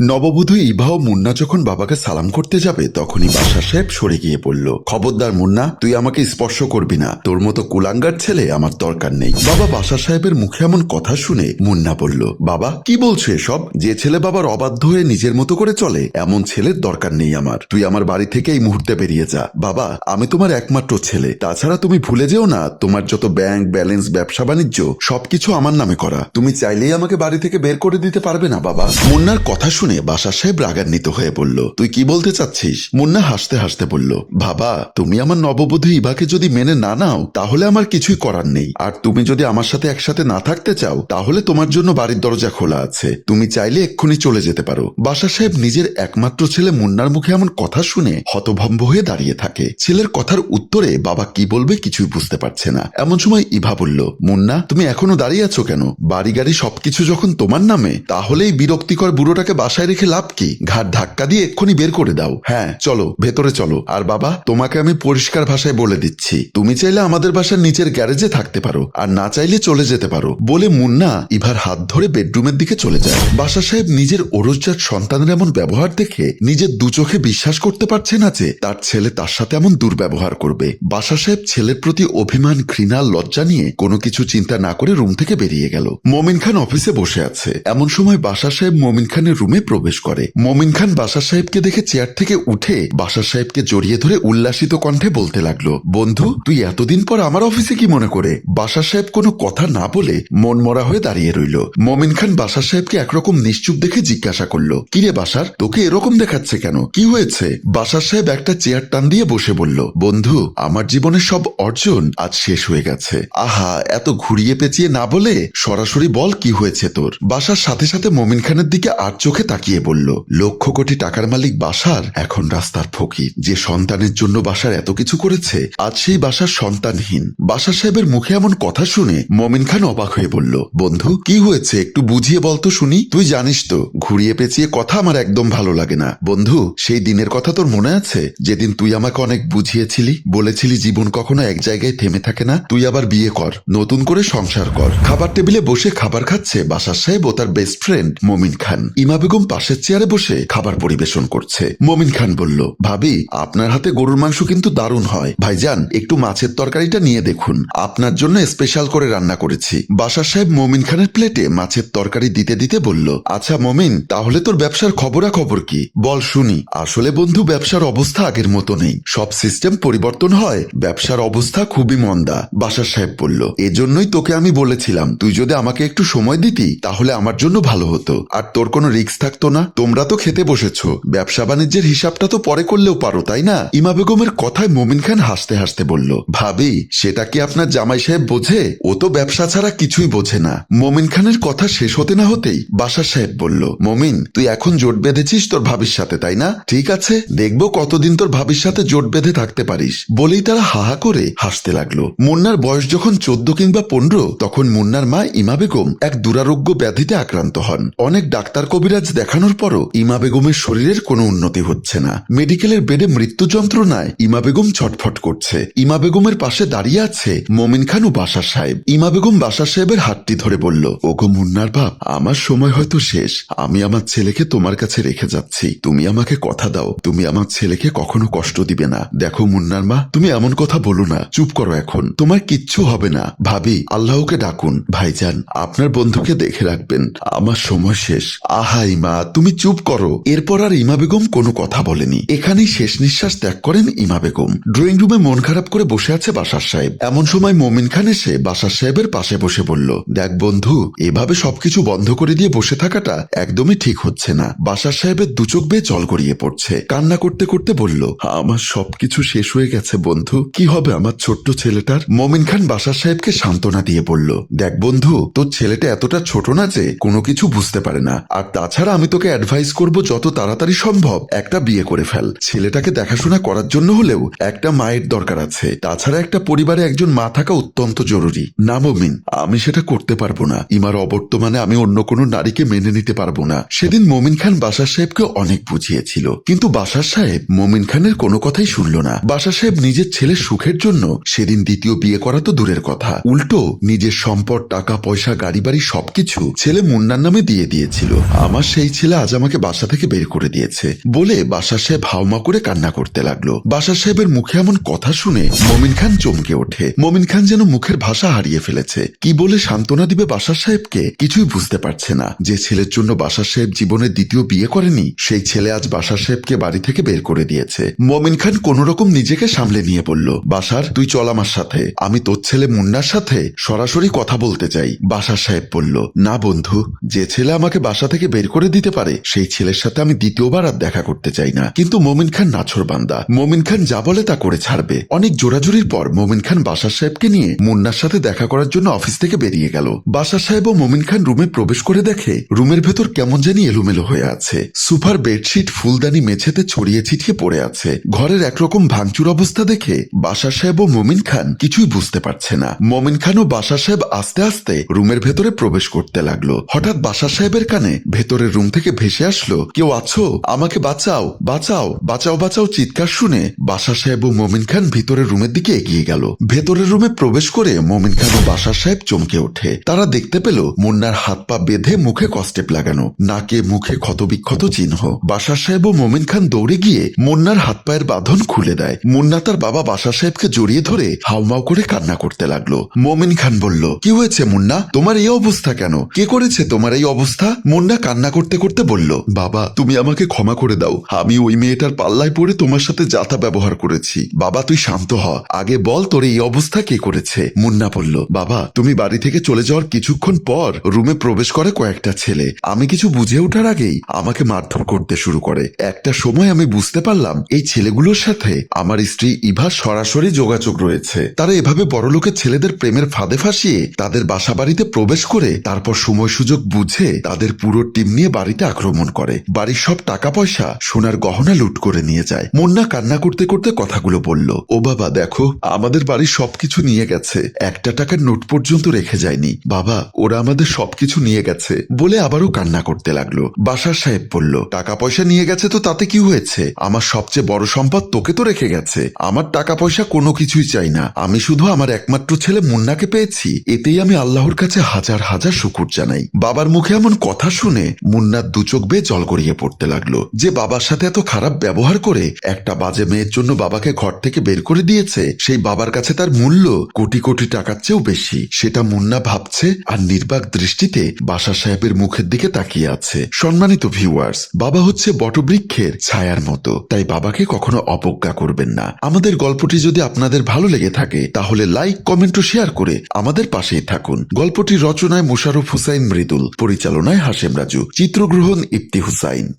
নববধূ ইভা ও মুন্না যখন বাবাকে সালাম করতে যাবে, তখনই বাসা সাহেব সরে গিয়ে পড়ল। খবরদার মুন্না, তুই আমাকে স্পর্শ করবি না। তোর মতো কুলাঙ্গার ছেলে আমার দরকার নেই। বাবা বাসা সাহেবের মুখে এমন কথা শুনে মুন্না বলল, বাবা, কি বলছো এসব? যে ছেলে বাবার অবাধ্য হয়ে নিজের মতো করে চলে, এমন ছেলের দরকার নেই আমার। তুই আমার বাড়ি থেকে এই মুহূর্তে বেরিয়ে যা। বাবা, আমি তোমার একমাত্র ছেলে। তাছাড়া তুমি ভুলে যেও না, তোমার যত ব্যাংক, ব্যালেন্স, ব্যবসা, বাণিজ্য, সবকিছু আমার নামে করা। তুমি চাইলেই আমাকে বাড়ি থেকে বের করে দিতে পারবে না, বাবা। মুন্নার কথা শুনে বাসা সাহেব রাগান্বিত হয়ে বলল, তুই কি বলতে চাচ্ছিস? মুন্না হাসতে হাসতে বলল, বাবা, তুমি আমার নববধূ ইভাকে যদি মেনে না নাও, তাহলে আমার কিছুই করার নেই। আর তুমি যদি আমার সাথে একসাথে না থাকতে চাও, তাহলে তোমার জন্য বাড়ির দরজা খোলা আছে। তুমি চাইলে এক্ষুনি চলে যেতে পারো। বাসা সাহেব নিজের একমাত্র ছেলে মুন্নার মুখে এমন কথা শুনে হতভম্ব হয়ে দাঁড়িয়ে থাকে। ছেলের কথার উত্তরে বাবা কি বলবে কিছুই বুঝতে পারছে না। এমন সময় ইভা বলল, মুন্না, তুমি এখনও দাঁড়িয়ে আছো কেন? বাড়ি গাড়ি সবকিছু যখন তোমার নামে, তাহলেই বিরক্তিকর বুড়োটাকে বাসায় রেখে লাভ কি? ঘাট ধাক্কা দিয়ে এক্ষুনি বের করে দাও। হ্যাঁ চলো, ভেতরে চলো। আর বাবা, তোমাকে আমি পরিষ্কার ভাষায় বলে দিচ্ছি। তুমি চাইলে আমাদের বাসার নিচের গ্যারেজে থাকতে পারো, আর না চাইলে চলে যেতে পারো। বলে মুন্না ইভার হাত ধরে বেডরুমের দিকে চলে যায়। বাসা সাহেব নিজের ওরজ্জার সন্তানের এমন ব্যবহার দেখে নিজের দু চোখে বিশ্বাস করতে পারছে না যে, তার ছেলে তার সাথে এমন দুর্ব্যবহার করবে। বাসা সাহেব ছেলের প্রতি অভিমান, ঘৃণা, লজ্জা নিয়ে কোনো কিছু চিন্তা না করে রুম থেকে বেরিয়ে গেল। মমিন খান অফিসে বসে আছে। এমন সময় বাসা সাহেব মমিন খানের রুমে প্রবেশ করে। মমিন খান বাসা সাহেবকে দেখে চেয়ার থেকে উঠে বাসা সাহেবকে জড়িয়ে ধরে উল্লাসিত কণ্ঠে বলতে লাগল, বন্ধু, তুই এতদিন পর আমার অফিসে কি মনে করে? বাসা সাহেব কোনো কথা না বলে মন মরা হয়ে দাঁড়িয়ে রইল। মমিন খান বাসা সাহেবকে একরকম নিশ্চুপ দেখে জিজ্ঞাসা করল কিরে বাসার, তোকে এরকম দেখাচ্ছে কেন? কি হয়েছে? বাসার সাহেব একটা চেয়ার টান দিয়ে বসে বলল, বন্ধু, আমার জীবনের সব অর্জন আজ শেষ হয়ে গেছে। আহা, এত ঘুরিয়ে পেঁচিয়ে না বলে সরাসরি বল কি হয়েছে তোর? বাসার সাথে সাথে মমিন খানের দিকে আর চোখে তাকিয়ে বলল, লক্ষ কোটি টাকার মালিক বাসার? এখন রাস্তার ফকির। যে সন্তানের জন্য বাসার এত কিছু করেছে, আজ সেই বাসার সন্তানহীন। বাসা সাহেবের মুখে এমন কথা শুনে মমিন খান অবাক হয়ে বলল, বন্ধু, কি হয়েছে? একটু বুঝিয়ে বলতো শুনি। তুই জানিস তো, ঘুরিয়ে পেঁচিয়ে কথা আমার একদম ভালো লাগে না। বন্ধু, সেই দিনের কথা তোর মনে আছে? যেদিন তুই আমাকে অনেক বুঝিয়েছিলি, বলেছিলি জীবন কখনো এক জায়গায় থেমে থাকে না। তুই আবার বিয়ে কর, নতুন করে সংসার কর। খাবার টেবিলে বসে খাবার খাচ্ছে বাসার সাহেব ও তার বেস্ট ফ্রেন্ড মমিন খান। ইমা বেগম পাশের চেয়ারে বসে খাবার পরিবেশন করছে। মমিন খান বলল, ভাবি, আপনার হাতে গরুর মাংস কিন্তু দারুণ হয়। ভাইজান, একটু মাছের তরকারিটা নিয়ে দেখুন। আপনার জন্য স্পেশাল করে রান্না করেছি। বাসার সাহেব মমিন খানের প্লেটে মাছের তরকারি দিতে দিতে বলল আচ্ছা মমিন, তাহলে তোর ব্যবসার খবরা খবর কি? বল শুনি। আসলে বন্ধু, ব্যবসার অবস্থা আগের মতো নেই। সব সিস্টেম পরিবর্তন হয়, ব্যবসার অবস্থা খুবই মন্দা। বাসার সাহেব বলল, এজন্যই তোকে আমি বলেছিলাম, তুই যদি আমাকে একটু সময় দিতি, তাহলে আমার জন্য ভালো হতো। আর তোর কোনো রিক্স রিস্ক থাকতো না? তোমরা তো খেতে বসেছো। ব্যবসা বাণিজ্যের হিসাবটা তো পরে করলেও পারো, তাই না? ইমা বেগমের কথায় মমিন খান হাসতে হাসতে বলল, ভাবি, সেটা কি আপনার জামাই সাহেব বোঝে? ও তো ব্যবসা ছাড়া কিছুই বোঝে না। মমিন খানের কথা শেষ হতে না হতেই বাসা সাহেব বলল, মমিন, তুই এখন জোট বেঁধেছিস তোর ভাবির সাথে, তাই না? ঠিক আছে, দেখব কতদিন তোর ভাবির সাথে জোট বেঁধে থাকতে পারিস। বলেই তারা হাহা করে হাসতে লাগল। মুন্নার বয়স যখন চোদ্দ কিংবা পনেরো, তখন মুন্নার মা ইমা বেগম এক দুরারোগ্য ব্যাধিতে আক্রান্ত হন। অনেক ডাক্তার কবিরাজ দেখানোর পরও ইমা বেগমের শরীরের কোনো উন্নতি হচ্ছে না। মেডিকেলের বেডে মৃত্যু যন্ত্রণায় ইমা বেগম ছটফট করছে। ইমা বেগমের পাশে দাঁড়িয়ে আছে মমিন খান ও বাসার সাহেব। ইমা বেগম বাসার সাহেবের হাতটি ধরে বলল, ওগো মুন্নার বাপ, আমার সময় হয়তো শেষ। আমি আমার ছেলেকে তোমার কাছে রেখে যাচ্ছি। তুমি আমাকে কথা দাও। তুমি আমার ছেলেকে কখনো কষ্ট দিবে না। দেখো মুন্নার মা, তুমি এমন কথা বলো না। চুপ করো এখন। তোমার কিচ্ছু হবে না। ভাবি, আল্লাহকে ডাকুন। ভাইজান, আপনার বন্ধুকে দেখে রাখবেন। আমার সময় শেষ। আহা ইমা তুমি চুপ করো। এরপর আর ইমা বেগম কোনো কথা বলেনি। এখানেই শেষ নিঃশ্বাস ত্যাগ করেন ইমা বেগম। ড্রয়িং রুমে মন খারাপ করে বসে আছে বাসার সাহেব। এমন সময় মমিন খান এসে বাসার সাহেবের পাশে বসে বলল দেখ বন্ধু, এভাবে সবকিছু বন্ধ করে দিয়ে বসে থাকাটা একদমই ঠিক হচ্ছে না। বাসার সাহেবের দুচোখ বেয়ে জল গড়িয়ে পড়ছে। কান্না করতে করতে বলল, আমার সবকিছু শেষ হয়ে গেছে বন্ধু। কি হবে আমার ছোট্ট ছেলেটার? মমিন খান বাসার সাহেবকে সান্ত্বনা দিয়ে বলল, দেখ বন্ধু, তোর ছেলেটা এতটা ছোট না যে কোনো কিছু বুঝতে পারে না। আর তাছাড়া আমি তোকে অ্যাডভাইস করব যত তাড়াতাড়ি সম্ভব। একটা বিয়ে করে ফেল। ছেলেটাকে দেখাশোনা করার জন্য হলেও একটা মায়ের দরকার আছে। তাছাড়া একটা পরিবারে একজন মা থাকা অত্যন্ত জরুরি। না আমি সেটা করতে পারব না। ইমার অবর্তমানে আমি অন্য কোনো নারীকে মেনে নিতে পারব না। সেদিন মমিন খান বাসার সাহেবকে অনেক বুঝিয়েছিল। কিন্তু বাসার সাহেব মমিন খানের কোনো কথাই শুনল না। বাসার সাহেব নিজের ছেলের সুখের জন্য সেদিন দ্বিতীয় বিয়ে করা তো দূরের কথা। উল্টো নিজের সম্পদ, টাকা, পয়সা গাড়ি বাড়ি সবকিছু ছেলে মুন্নার নামে দিয়ে দিয়েছিল। আমার সেই সেই ছেলে আজ আমাকে বাসা থেকে বের করে দিয়েছে। বলে বাসার সাহেব হাউমা করে কান্না করতে লাগল। বাসার সাহেবের মুখে এমন কথা শুনে মমিন খান চমকে ওঠে। মমিন খান যেন মুখের ভাষা হারিয়ে ফেলেছে। কি বলে সান্ত্বনা দিবে বাসার সাহেবকে কিছুই বুঝতে পারছে না। যে ছেলের জন্য বাসার সাহেব জীবনের দ্বিতীয় বিয়ে করেনি, সেই ছেলে আজ বাসার সাহেবকে বাড়ি থেকে বের করে দিয়েছে। মমিন খান কোন রকম নিজেকে সামলে নিয়ে বলল, বাসার, তুই চল আমার সাথে। আমি তোর ছেলে মুন্নার সাথে সরাসরি কথা বলতে চাই। বাসার সাহেব বলল, না বন্ধু, যে ছেলে আমাকে বাসা থেকে বের করে দিতে পারে। সেই ছেলের সাথে আমি দ্বিতীয়বার আর দেখা করতে চাই না। কিন্তু মমিন খান নাছর বান্দা। মমিন খান যা বলে তা করে ছাড়বে। অনেক জোরাজুরির পর মমিন খান বাসার সাহেবকে নিয়ে মুন্নার সাথে দেখা করার জন্য অফিস থেকে বেরিয়ে গেল। বাসার সাহেব ও মমিন খান রুমে প্রবেশ করে দেখে, রুমের ভেতর কেমন জানি এলোমেলো হয়ে আছে। সুপার বেডশিট, ফুলদানি মেঝেতে ছড়িয়ে ছিটিয়ে পড়ে আছে। ঘরের একরকম ভাঙচুর অবস্থা দেখে বাসার সাহেব ও মমিন খান কিছুই বুঝতে পারছে না। মমিন খান ও বাসার সাহেব আস্তে আস্তে রুমের ভেতরে প্রবেশ করতে লাগল। হঠাৎ বাসার সাহেবের কানে ভেতরের রুম থেকে ভেসে আসলো। কেউ আছো? আমাকে বাঁচাও বাঁচাও বাঁচাও বাঁচাও, চিৎকার শুনে বাসা সাহেব ও মমিন খান ভিতরের রুমের দিকে এগিয়ে গেল। ভেতরের রুমে প্রবেশ করে মমিন খান ও বাসার সাহেব চমকে ওঠে। তারা দেখতে পেল মুন্নার হাত পা বেঁধে মুখে কস্টেপ লাগানো, নাকে মুখে ক্ষতবিক্ষত চিহ্ন। বাসা সাহেব ও মমিন খান দৌড়ে গিয়ে মুন্নার হাত পায়ের বাঁধন খুলে দেয়। মুন্না তার বাবা বাসা সাহেবকে জড়িয়ে ধরে হাউমাউ করে কান্না করতে লাগল। মমিন খান বলল, কি হয়েছে মুন্না? তোমার এই অবস্থা কেন? কে করেছে তোমার এই অবস্থা? মুন্না কান্না করতে করতে করতে বলল, বাবা, তুমি আমাকে ক্ষমা করে দাও। আমি ওই মেয়েটার পাল্লায় পড়ে তোমার সাথে যাতা ব্যবহার করেছি। বাবা, তুই শান্ত হ। আগে বল তোর এই অবস্থা কে করেছে? মুন্না বলল, বাবা, তুমি বাড়ি থেকে চলে যাওয়ার কিছুক্ষণ পর রুমে প্রবেশ করে কয়েকটা ছেলে। আমি কিছু বুঝে ওঠার আগেই আমাকে মারধর করতে শুরু করে। একটা সময় আমি বুঝতে পারলাম, এই ছেলেগুলোর সাথে আমার স্ত্রী ইভা সরাসরি যোগাযোগ রয়েছে। তারা এভাবে বড়লোকের ছেলেদের প্রেমের ফাঁদে ফাঁসিয়ে তাদের বাসা বাড়িতে প্রবেশ করে, তারপর সময় সুযোগ বুঝে তাদের পুরো টিম নিয়ে বাড়িতে আক্রমণ করে। বাড়ির সব টাকা পয়সা সোনার গহনা লুট করে নিয়ে যায়। মুন্না কান্না করতে করতে কথাগুলো বলল, ও বাবা, দেখো, আমাদের বাড়ির সবকিছু নিয়ে গেছে। একটা টাকার নোট পর্যন্ত রেখে যায়নি। বাবা, ওরা আমাদের সবকিছু নিয়ে গেছে। বলে আবারও কান্না করতে লাগল। বাসার সাহেব বলল টাকা পয়সা নিয়ে গেছে তো তাতে কি হয়েছে? আমার সবচেয়ে বড় সম্পদ তোকে তো রেখে গেছে। আমার টাকা পয়সা কোনো কিছুই চাই না। আমি শুধু আমার একমাত্র ছেলে মুন্নাকে পেয়েছি। এতেই আমি আল্লাহর কাছে হাজার হাজার শুকুর জানাই। বাবার মুখে এমন কথা শুনে মুন্নার দু চোখ বেয়ে জল গড়িয়ে পড়তে লাগল। যে বাবার সাথে এত খারাপ ব্যবহার করে একটা বাজে মেয়ের জন্য বাবাকে ঘর থেকে বের করে দিয়েছে, সেই বাবার কাছে তার মূল্য কোটি কোটি টাকার চেয়েও বেশি। সেটা মুন্না ভাবছে আর নির্বাক দৃষ্টিতে বাসা সাহেবের মুখের দিকে তাকিয়ে আছে। সম্মানিত ভিউয়ার্স বাবা হচ্ছে বটবৃক্ষের ছায়ার মতো, তাই বাবাকে কখনো অবজ্ঞা করবেন না। আমাদের গল্পটি যদি আপনাদের ভালো লেগে থাকে, তাহলে লাইক কমেন্ট ও শেয়ার করে আমাদের পাশেই থাকুন। গল্পটি রচনায় মোশারফ হুসাইন মৃদুল, পরিচালনায় হাসেম রাজু। চিত্রগ্রহণ ইফতি হুসাইন।